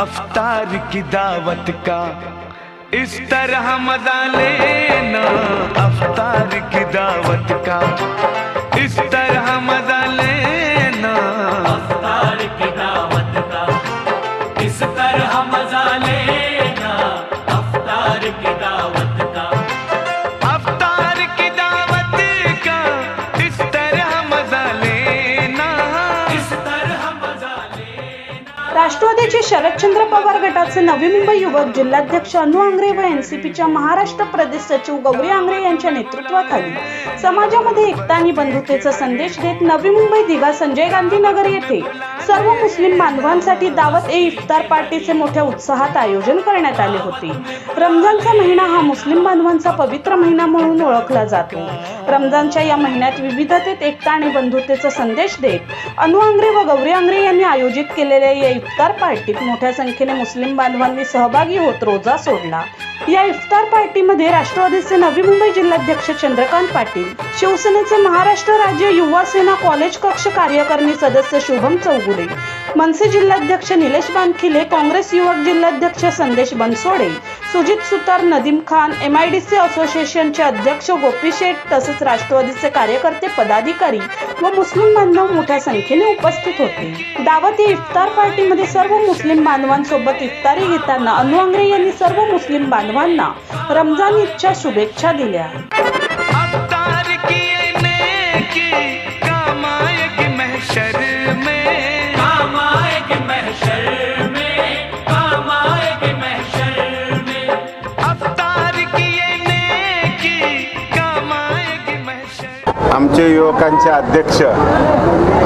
अफ्तार की दावत का? इस तरह मजा लेना अफ्तार की दावत का। शरदचंद्र पवार गटाचे नवी मुंबई युवक जिल्हाध्यक्ष अनु आंग्रे व एनसीपीच्या महाराष्ट्र प्रदेश सचिव गौरी आंग्रे यांच्या नेतृत्वाखाली समाजामध्ये एकता आणि बंधुतेचा संदेश देत नवी मुंबई दिघा संजय गांधी नगर येथे सर्व मुस्लिम बांधवांसाठी दावत ए इफ्तार पार्टीचे मोठ्या उत्साहात आयोजन करण्यात आले होते. रमजानचा महिना हा मुस्लिम बांधवांचा पवित्र महिना म्हणून ओळखला जातो. रमजानच्या या महिन्यात विविधतेत एकता आणि बंधुतेचा संदेश देत अनु आंग्रे व गौरी आंग्रे यांनी आयोजित केलेल्या या इफ्तार पार्टीत मोठ्या संख्येने मुस्लिम बांधवांनी सहभागी होत रोजा सोडला. या इफ्तार पार्टीमध्ये राष्ट्रवादीचे नवी मुंबई जिल्हाध्यक्ष चंद्रकांत पाटील शिवसेनेचे महाराष्ट्र राज्य युवा सेना कॉलेज कक्ष कार्यकारिणी सदस्य शुभम चौगुले मनसे जिल्हाध्यक्ष निलेश बानखिले काँग्रेस युवक जिल्हाध्यक्ष Sandesh Bansode Sujit Sutar Nadeem Khan M I D C असोसिएशनचे अध्यक्ष गोपी शेठ तसेच राष्ट्रवादीचे कार्यकर्ते पदाधिकारी व मुस्लिम बांधव मोठ्या संख्येने उपस्थित होते. दावत या इफ्तार पार्टीमध्ये सर्व मुस्लिम बांधवांसोबत इफ्तारी घेताना अनुआंग्रे यांनी सर्व मुस्लिम बांधवांना रमजान ईदच्या शुभेच्छा दिल्या. आमचे युवकांचे अध्यक्ष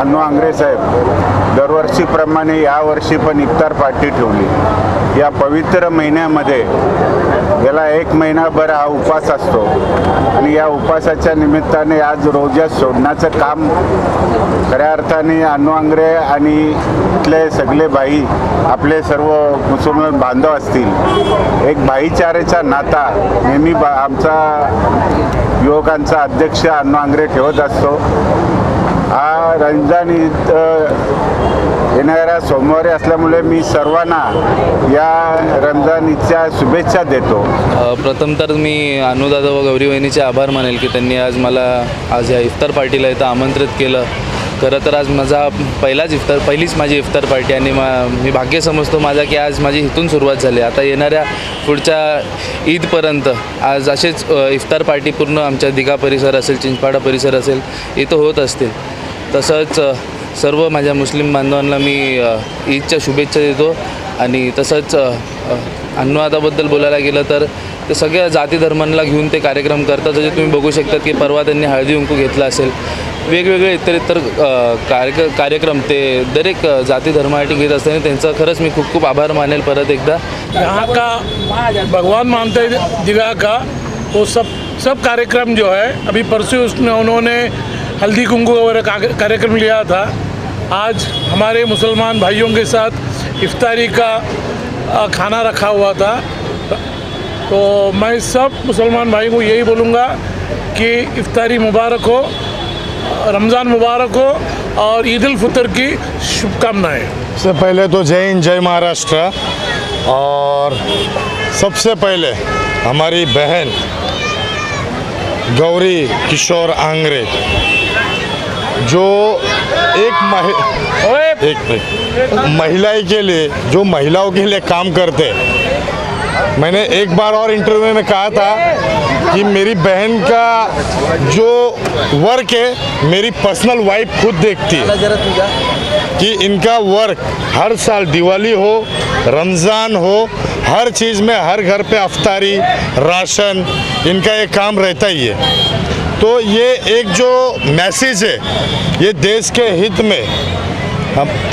अण्णू आंग्रे साहेब दरवर्षीप्रमाणे यावर्षी पण इफ्तार पार्टी ठेवली. या पवित्र महिन्यामध्ये गेला एक महिनाभर हा उपवास असतो. आणि या उपवासाच्या निमित्ताने आज रोजा सोडण्याचं काम खऱ्या अर्थाने अण्णू आंग्रे आणि इथले सगळे भाई आपले सर्व मुसलमान बांधव असतील. एक भाईचारेचा नाता नेहमी बा आमचा युवकांचा अध्यक्ष अण्णू आंग्रे ठेवत असतो. हा रमजान ईद येणाऱ्या सोमवारी असल्यामुळे मी सर्वांना या रमजान ईदच्या शुभेच्छा देतो. प्रथम तर मी अनुदादा व गौरी वहिनीचे आभार मानेल की त्यांनी आज मला आज या इफ्तार पार्टीला इथं आमंत्रित केलं. खरं तर आज माझा पहिलाच इफ्तार पहिलीच माझी इफ्तार पार्टी आणि मा मी भाग्य समजतो माझा की आज माझी इथून सुरुवात झाली. आता येणाऱ्या पुढच्या ईदपर्यंत आज असेच इफ्तार पार्टी पूर्ण आमच्या दिघा परिसर असेल चिंचपाडा परिसर असेल इथं होत असतील. तसंच सर्व माझ्या मुस्लिम बांधवांना मी ईदच्या शुभेच्छा देतो. आणि तसंच अनुवादाबद्दल बोलायला गेलं तर ते सगळ्या जाती धर्मांना घेऊन ते कार्यक्रम करतात. जसे तुम्ही बघू शकता की परवा त्यांनी हळदी कुंकू घेतला असेल. वेगवेगळे इतर इतर कार्यक कार्य कार्यक्रम ते दरेक जाती धर्मासाठी घेत असताना त्यांचा खरंच मी खूप खूप आभार मानेल परत एकदा. यहाँ का भगवान मानते हैं का वो सब सब कार्यक्रम जो है अभी परसों उसमें उन्होंने हल्दी कुंकू वगैरह का- कार्यक्रम लिया था। आज हमारे मुसलमान भाइयों के साथ इफ्तारी का खाना रखा हुआ था। तो मैं सब मुसलमान भाई को यही बोलूँगा कि इफ्तारी मुबारक हो रमज़ान मुबारक हो और ईद उल फितर की शुभकामनाएँ। सबसे पहले तो जय हिंद जय महाराष्ट्र। और सबसे पहले हमारी बहन गौरी किशोर आंग्रे जो एक महि एक महिलाएँ के लिए जो महिलाओं के लिए काम करते मैंने एक बार और इंटरव्यू में कहा था कि मेरी बहन का जो वर्क है, मेरी पर्सनल वाइफ खुद देखती है। कि इनका वर्क हर साल दिवाली हो, रमज़ान हो, हर चीज़ में, हर घर पे अफ्तारी, राशन, इनका ये काम रहता ही है। तो ये एक जो मैसेज है, ये देश के हित में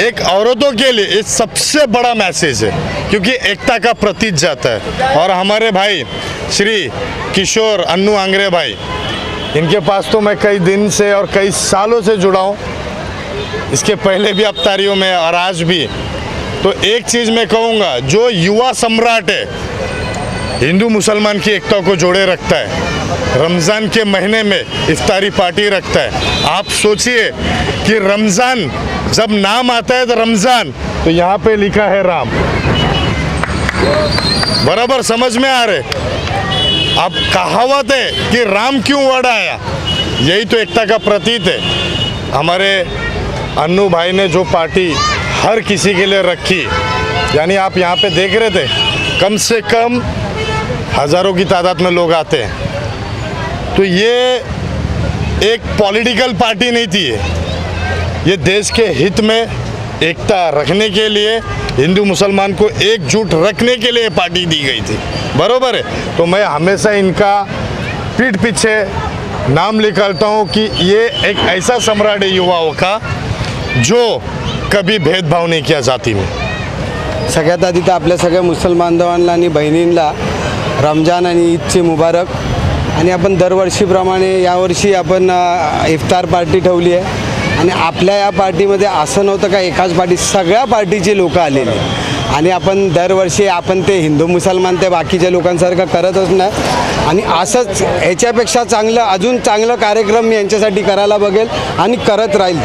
एक औरतों के लिए ये सबसे बड़ा मैसेज है। क्योंकि एकता का प्रतीक जाता है। और हमारे भाई, श्री किशोर अन्नू आंग्रे भाई, इनके पास तो मैं कई दिन से और कई सालों से जुड़ा हूँ। इसके पहले भी अवतारियों में और आज भी। तो एक चीज़ मैं कहूँगा, जो युवा सम्राट है, हिंदू मुसलमान की एकता को जोड़े रखता है। रमज़ान के महीने में इफ्तारी पार्टी रखता है। आप सोचिए कि रमज़ान, जब नाम आता है तो रमज़ान तो यहाँ पे लिखा है राम। बराबर, समझ में आ रहे? अब कहावत है कि राम क्यों वर्ड आया यही तो एकता का प्रतीत है। हमारे अन्नू भाई ने जो पार्टी हर किसी के लिए रखी, यानी आप यहाँ पे देख रहे थे, कम से कम हज़ारों की तादाद में लोग आते हैं। तो ये एक पॉलिटिकल पार्टी नहीं थी ये देश के हित में एकता रखने के लिए हिंदू मुसलमान को एकजुट रखने के लिए पार्टी दी गई थी। बरोबर है? तो मैं हमेशा इनका पीठ पीछे नाम निकालता हूँ कि ये एक ऐसा सम्राट है युवाओं का जो कभी भेदभाव नहीं किया जाती में सगळ्यात आधी तर आपल्या सगळ्या मुसलमान बांधवांना आणि बहिणींना रमजान आणि ईदचे मुबारक. आणि आपण दरवर्षीप्रमाणे यावर्षी आपण इफ्तार पार्टी ठेवली आहे. आणि आपल्या या पार्टीमध्ये असं नव्हतं का एकाच पार्टी सगळ्या पार्टीचे लोक आलेले. आणि आपण दरवर्षी आपण ते हिंदू मुसलमान ते बाकीच्या लोकांसारखं करतच नाही. आणि असंच ह्याच्यापेक्षा चांगलं अजून चांगलं कार्यक्रम मी यांच्यासाठी करायला बघेल आणि करत राहील.